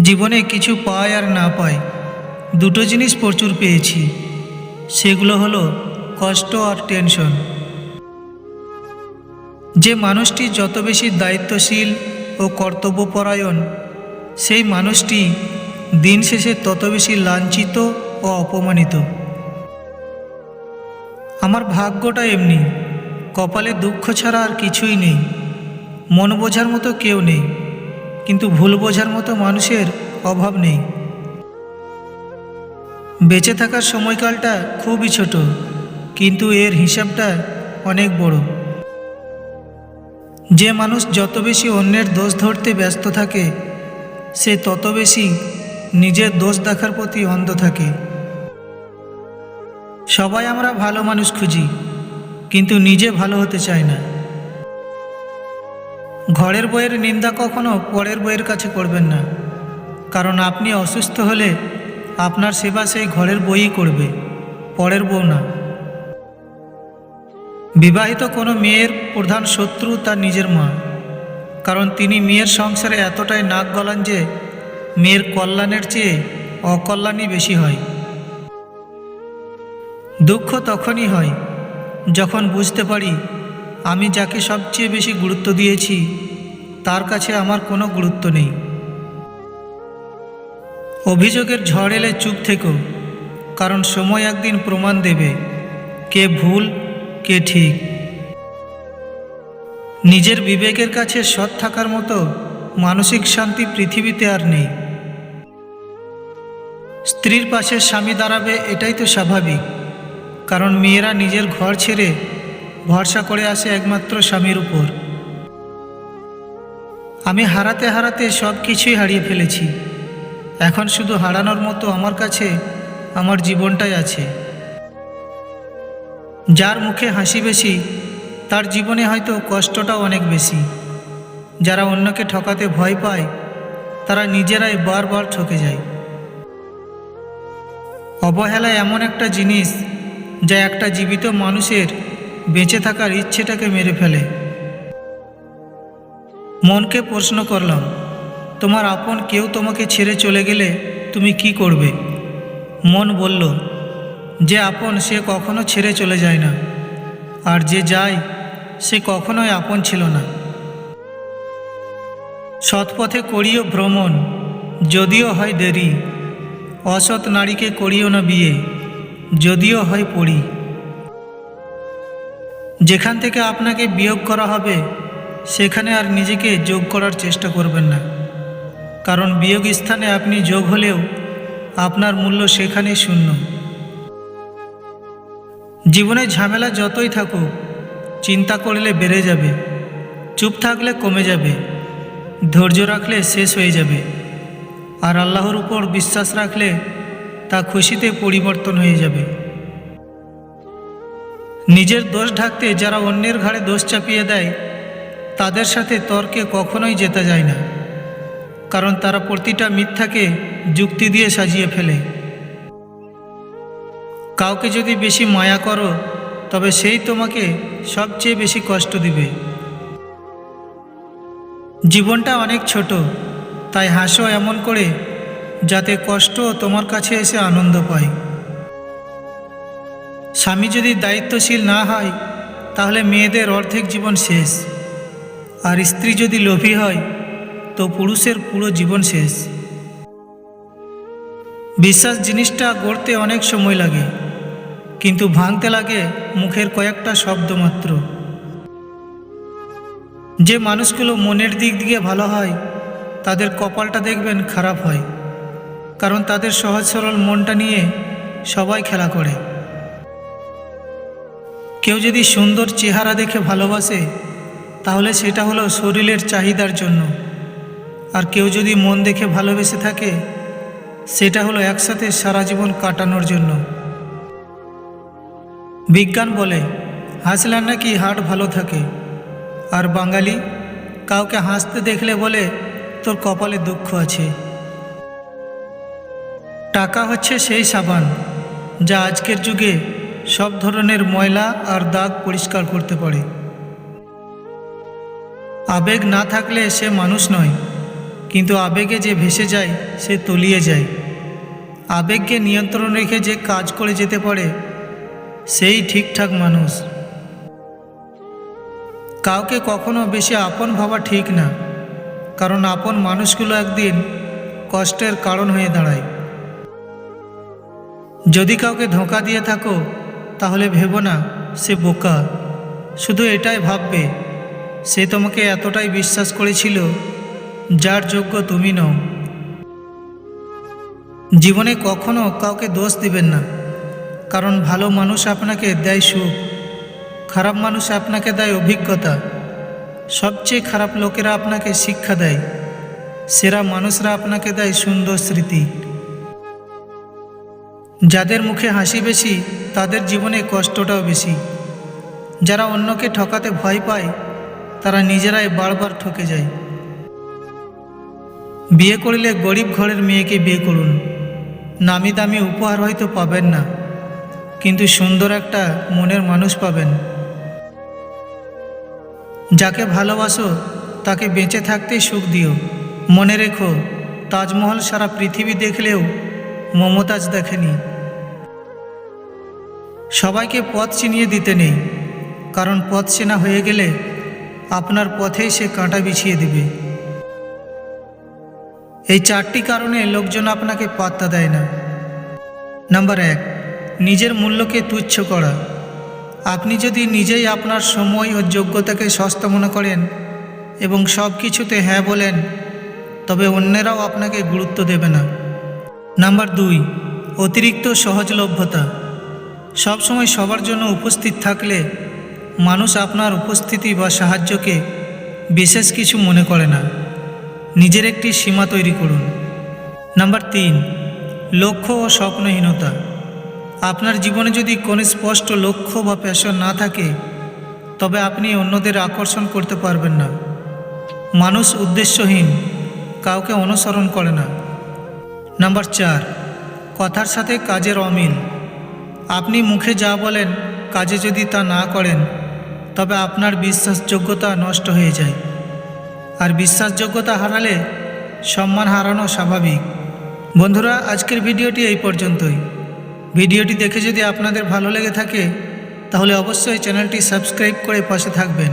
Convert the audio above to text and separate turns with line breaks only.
জীবনে কিছু পায় আর না পায় দুটো জিনিস প্রচুর পেয়েছি। সেগুলো হলো কষ্ট আর টেনশন। যে মানুষটি যত বেশি দায়িত্বশীল ও কর্তব্যপরায়ণ, সেই মানুষটি দিন শেষে তত বেশি লাঞ্ছিত ও অপমানিত। আমার ভাগ্যটা এমনি, কপালে দুঃখ ছাড়া আর কিছুই নেই, মন বোঝার মতো কেউ নেই। কিন্তু ভুল বোঝার মতো মানুষের অভাব নেই। বেঁচে থাকার সময়কালটা খুবই ছোট, কিন্তু এর হিসাবটা অনেক বড়। যে মানুষ যত বেশি অন্যের দোষ ধরতে ব্যস্ত থাকে, সে তত বেশি নিজের দোষ দেখার প্রতি অন্ধ থাকে। সবাই আমরা ভালো মানুষ খুঁজি, কিন্তু নিজে ভালো হতে চায় না। ঘরের বইয়ের নিন্দা কখনো পরের বইয়ের কাছে করবেন না। কারণ আপনি অসুস্থ হলে আপনার সেবা সেই ঘরের বইই করবে, পরের বউ না। বিবাহিত কোনো মেয়ের প্রধান শত্রু তার নিজের মা। কারণ তিনি মেয়ের সংসারে এতটাই নাক গলান যে মেয়ের কল্যাণের চেয়ে অকল্যাণই বেশি হয়। দুঃখ তখনই হয় যখন বুঝতে পারি আমি যাকে সবচেয়ে বেশি গুরুত্ব দিয়েছি, তার কাছে আমার কোনো গুরুত্ব নেই। অভিযোগের ঝড় এলে চুপ থেকো, কারণ সময় একদিন প্রমাণ দেবে কে ভুল, কে ঠিক। নিজের বিবেকের কাছে সৎ থাকার মতো মানসিক শান্তি পৃথিবীতে আর নেই। স্ত্রীর পাশে স্বামী দাঁড়াবে এটাই তো স্বাভাবিক, কারণ মেয়েরা নিজের ঘর ছেড়ে ভরসা করে আসে একমাত্র স্বামীর উপর। আমি হারাতে হারাতে সব কিছুই হারিয়ে ফেলেছি। এখন শুধু হারানোর মতো আমার কাছে আমার জীবনটাই আছে। যার মুখে হাসি বেশি, তার জীবনে হয়তো কষ্টটাও অনেক বেশি। যারা অন্যকে ঠকাতে ভয় পায়, তারা নিজেরাই বারবার ঠকে যায়। অবহেলা এমন একটা জিনিস, যা একটা জীবিত মানুষের বেঁচে থাকার ইচ্ছেটাকে মেরে ফেলে। মনকে প্রশ্ন করলাম, তোমার আপন কেউ তোমাকে ছেড়ে চলে গেলে তুমি কি করবে? মন বলল, যে আপন সে কখনো ছেড়ে চলে যায় না, আর যে যায়, সে কখনোই আপন ছিল না। সৎপথে করিও ভ্রমণ, যদিও হয় দেরি। অসৎ নারীকে করিও না বিয়ে, যদিও হয় পড়ি। যেখান থেকে আপনাকে বিয়োগ করা হবে, সেখানে আর নিজেকে যোগ করার চেষ্টা করবেন না। কারণ বিয়োগ স্থানে আপনি যোগ হলেও আপনার মূল্য সেখানেই শূন্য। জীবনে ঝামেলা যতই থাকুক, চিন্তা করলে বেড়ে যাবে, চুপ থাকলে কমে যাবে, ধৈর্য রাখলে শেষ হয়ে যাবে, আর আল্লাহর উপর বিশ্বাস রাখলে তা খুশিতে পরিবর্তন হয়ে যাবে। নিজের দোষ ঢাকতে যারা অন্যের ঘাড়ে দোষ চাপিয়ে দেয়, তাদের সাথে তর্কে কখনোই যেতে যায় না। কারণ তারা প্রতিটা মিথ্যাকে যুক্তি দিয়ে সাজিয়ে ফেলে। কাউকে যদি বেশি মায়া করো, তবে সেই তোমাকে সবচেয়ে বেশি কষ্ট দিবে। জীবনটা অনেক ছোট, তাই হাসো এমন করে, যাতে কষ্ট তোমার কাছে এসে আনন্দ পায়। স্বামী যদি দায়িত্বশীল না হয়, তাহলে মেয়েদের অর্ধেক জীবন শেষ। আর স্ত্রী যদি লোভী হয়, তো পুরুষের পুরো জীবন শেষ। বিশ্বাস জিনিসটা গড়তে অনেক সময় লাগে, কিন্তু ভাঙতে লাগে মুখের কয়েকটা শব্দ মাত্র। যে মানুষগুলো মনের দিক দিয়ে ভালো হয়, তাদের কপালটা দেখবেন খারাপ হয়, কারণ তাদের সহজ সরল মনটা নিয়ে সবাই খেলা করে। কেউ যদি সুন্দর চেহারা দেখে ভালোবাসে, তাহলে সেটা হলো শরীরের চাহিদার জন্য। আর কেউ যদি মন দেখে ভালোবেসে থাকে, সেটা হলো একসাথে সারা জীবন কাটানোর জন্য। বিজ্ঞান বলে হাসলে নাকি হার্ট ভালো থাকে? আর বাঙালি, কাউকে হাসতে দেখলে বলে, তোর কপালে দুঃখ আছে। টাকা হচ্ছে সেই সাবান, যা আজকের যুগে সব ধরনের ময়লা আর দাগ পরিষ্কার করতে পারে। আবেগ না থাকলে সে মানুষ নয়, কিন্তু আবেগে যে ভেসে যায়, সে তলিয়ে যায়। আবেগকে নিয়ন্ত্রণ রেখে যে কাজ করে যেতে পারে, সেই ঠিকঠাক মানুষ। কাউকে কখনো বেশি আপন ভাবা ঠিক না, কারণ আপন মানুষগুলো একদিন কষ্টের কারণ হয়ে দাঁড়ায়। যদি কাউকে ধোঁকা দিয়ে থাকো তাহলে ভেবো না, সে বোকা। শুধু এটাই ভাববে, সে তোমাকে এতটাই বিশ্বাস করেছিল, যার যোগ্য তুমি নও। জীবনে কখনো কাউকে দোষ দিবেন না, কারণ ভালো মানুষ আপনাকে দেয় সুখ, খারাপ মানুষ আপনাকে দেয় অভিজ্ঞতা। সবচেয়ে খারাপ লোকেরা আপনাকে শিক্ষা দেয়, সেরা মানুষরা আপনাকে দেয় সুন্দর স্মৃতি। যাদের মুখে হাসি বেশি, তাদের জীবনে কষ্টটাও বেশি। যারা অন্যকে ঠকাতে ভয় পায়, তারা নিজেরাই বারবার ঠকে যায়। বিয়ে করলে গরিব ঘরের মেয়েকে বিয়ে করুন। নামি দামি উপহার হয়তো পাবেন না, কিন্তু সুন্দর একটা মনের মানুষ পাবেন। যাকে ভালোবাসো, তাকে বেঁচে থাকতেই সুখ দিও। মনে রেখো, তাজমহল সারা পৃথিবী দেখলেও মমতাজ দেখেনি। সবাইকে পথ চিনিয়ে দিতে নেই, কারণ পথ চেনা হয়ে গেলে আপনার পথেই সে কাঁটা বিছিয়ে দিবে। এই চারটি কারণে লোকজন আপনাকে পাত্তা দেয় না। নাম্বার এক, নিজের মূল্যকে তুচ্ছ করা। আপনি যদি নিজেই আপনার সময় ও যোগ্যতাকে সস্তা মনে করেন এবং সব কিছুতে হ্যাঁ বলেন, তবে অন্যেরাও আপনাকে গুরুত্ব দেবে না। নাম্বার দুই, অতিরিক্ত সহজলভ্যতা। সবসময় সবার জন্য উপস্থিত থাকলে মানুষ আপনার উপস্থিতি বা সাহায্যকে বিশেষ কিছু মনে করে না। নিজের একটি সীমা তৈরি করুন। নাম্বার তিন, লক্ষ্য ও স্বপ্নহীনতা। আপনার জীবনে যদি কোনো স্পষ্ট লক্ষ্য বা প্যাশন না থাকে, তবে আপনি অন্যদের আকর্ষণ করতে পারবেন না। মানুষ উদ্দেশ্যহীন, কাউকে অনুসরণ করে না। নাম্বার চার, কথার সাথে কাজের অমিল। আপনি মুখে যা বলেন, কাজে যদি তা না করেন, তবে আপনার বিশ্বাসযোগ্যতা নষ্ট হয়ে যায়। আর বিশ্বাসযোগ্যতা হারালে সম্মান হারানো স্বাভাবিক। বন্ধুরা, আজকের ভিডিওটি এই পর্যন্তই। ভিডিওটি দেখে যদি আপনাদের ভালো লেগে থাকে, তাহলে অবশ্যই চ্যানেলটি সাবস্ক্রাইব করে পাশে থাকবেন।